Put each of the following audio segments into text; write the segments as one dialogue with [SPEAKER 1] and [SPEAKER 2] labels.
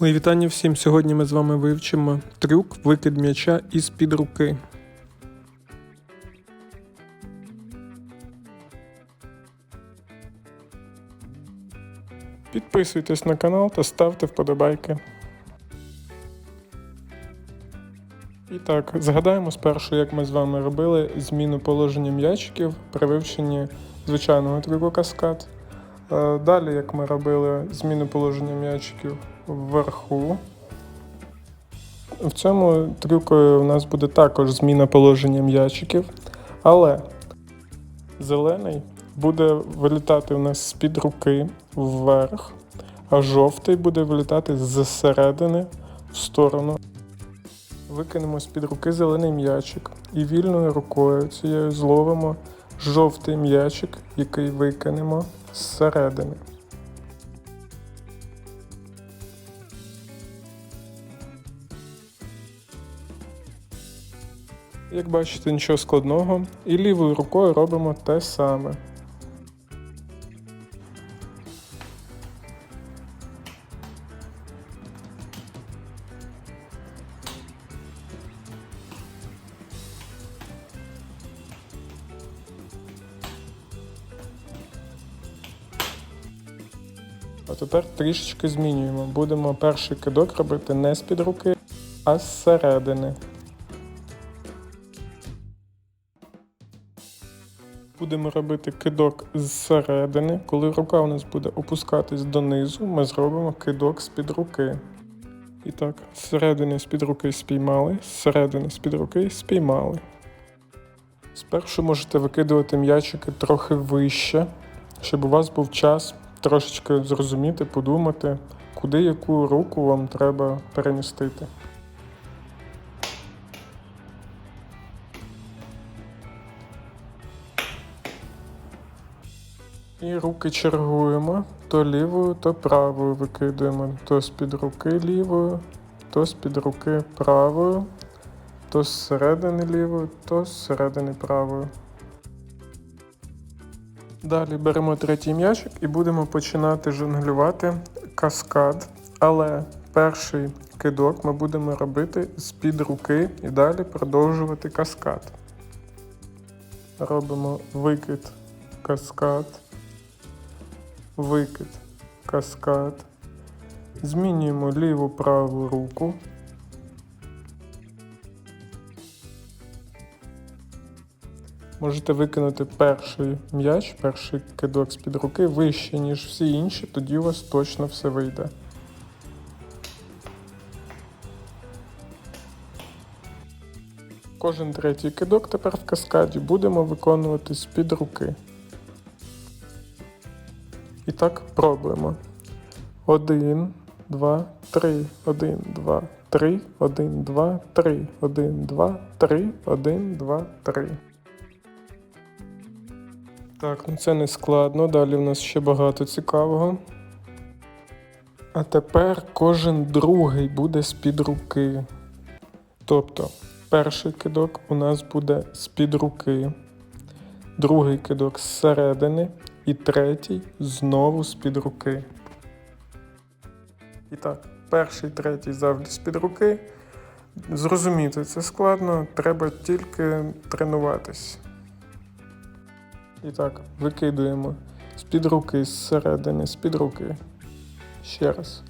[SPEAKER 1] Ой, вітання всім. Сьогодні ми з вами вивчимо трюк викид м'яча із під руки. Підписуйтесь на канал та ставте вподобайки. І так, згадаємо спершу, як ми з вами робили зміну положення м'ячиків при вивченні звичайного трюку каскад. Е, Далі, як ми робили зміну положення м'ячиків вверху. В цьому трюку у нас буде також зміна положення м'ячиків, але зелений буде вилітати у нас з-під руки вверх, а жовтий буде вилітати зсередини в сторону. Викинемо з-під руки зелений м'ячик і вільною рукою цією зловимо жовтий м'ячик, який викинемо зсередини. Як бачите, нічого складного. І лівою рукою робимо те саме. А тепер трішечки змінюємо. Будемо перший кидок робити не з-під руки, а зсередини. Будемо робити кидок зсередини. Коли рука у нас буде опускатись донизу, ми зробимо кидок з-під руки. І так, зсередини з-під руки спіймали, зсередини з-під руки спіймали. Спершу можете викидувати м'ячики трохи вище, щоб у вас був час трошечки зрозуміти, подумати, куди яку руку вам треба перемістити. І руки чергуємо, то лівою, то правою викидуємо, то з-під руки лівою, то з-під руки правою, то зсередини лівою, то зсередини правою. Далі беремо третій м'ячик і будемо починати жонглювати каскад. Але перший кидок ми будемо робити з-під руки і далі продовжувати каскад. Робимо викид, каскад, викид, каскад. Змінюємо ліву праву руку. Можете викинути перший м'яч, перший кидок з-під руки вище, ніж всі інші, тоді у вас точно все вийде. Кожен третій кидок тепер в каскаді будемо виконувати з-під руки. І так пробуємо. Один, два, три, один, два, три, один, два, три, один, два, три, один, два, три. Так, ну це не складно. Далі в нас ще багато цікавого. А тепер кожен другий буде з-під руки. Тобто, перший кидок у нас буде з-під руки, другий кидок зсередини і третій знову з-під руки. І так, перший, третій завжди з-під руки. Зрозуміти це складно, треба тільки тренуватись. І так, викидуємо з-під руки, зсередини, з-під руки. Ще раз.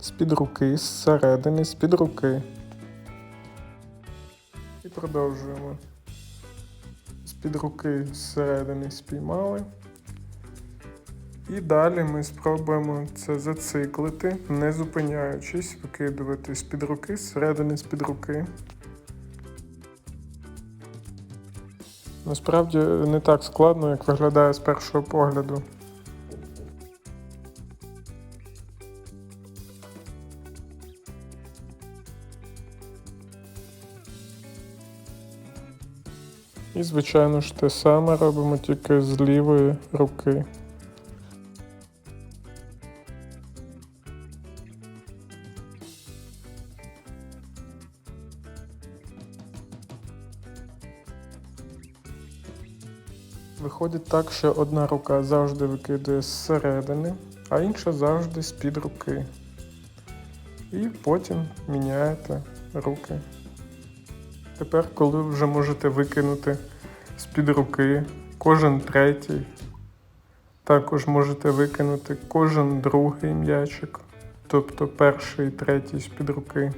[SPEAKER 1] З-під руки, зсередини, з-під руки. І продовжуємо. З-під руки, зсередини спіймали. І далі ми спробуємо це зациклити, не зупиняючись, викидувати з-під руки, зсередини, з-під руки. Насправді не так складно, як виглядає з першого погляду. І, звичайно ж, те саме робимо тільки з лівої руки. Виходить так, що одна рука завжди викидує зсередини, а інша завжди з-під руки. І потім міняєте руки. Тепер, коли вже можете викинути з-під руки кожен третій, також можете викинути кожен другий м'ячик, тобто перший і третій з-під руки,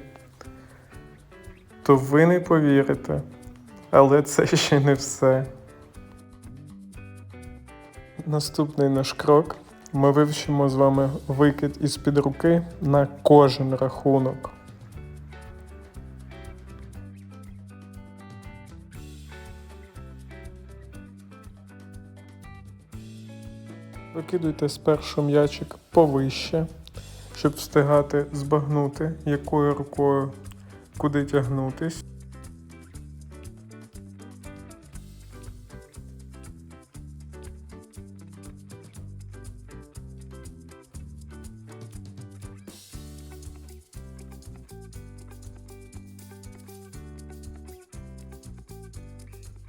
[SPEAKER 1] то ви не повірите, але це ще не все. Наступний наш крок. Ми вивчимо з вами викид із-під руки на кожен рахунок. Викидуйте спершу м'ячик повище, щоб встигати збагнути, якою рукою куди тягнутись.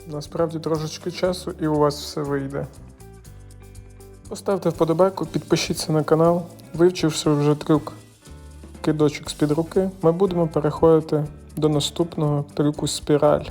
[SPEAKER 1] Насправді трошечки часу і у вас все вийде. Поставте вподобайку, підпишіться на канал. Вивчивши вже трюк кидочок з-під руки, ми будемо переходити до наступного трюку спіраль.